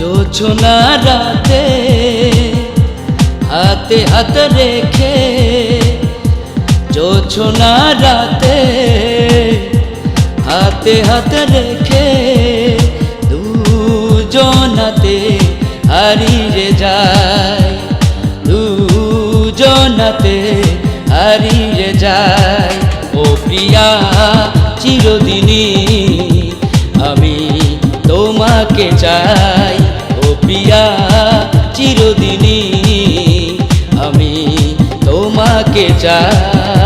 জোছনা রাতে হাতে হাত রেখে জোছনা রাতে হাতে হাত রেখে দুজনাতে হারিয়ে যায়, দুজনাতে হারিয়ে যায়। ও প্রিয়া, চিরদিনই আমি তোমাকে চাই। প্রিয়া চিরদিনই আমি তোমাকে চাই।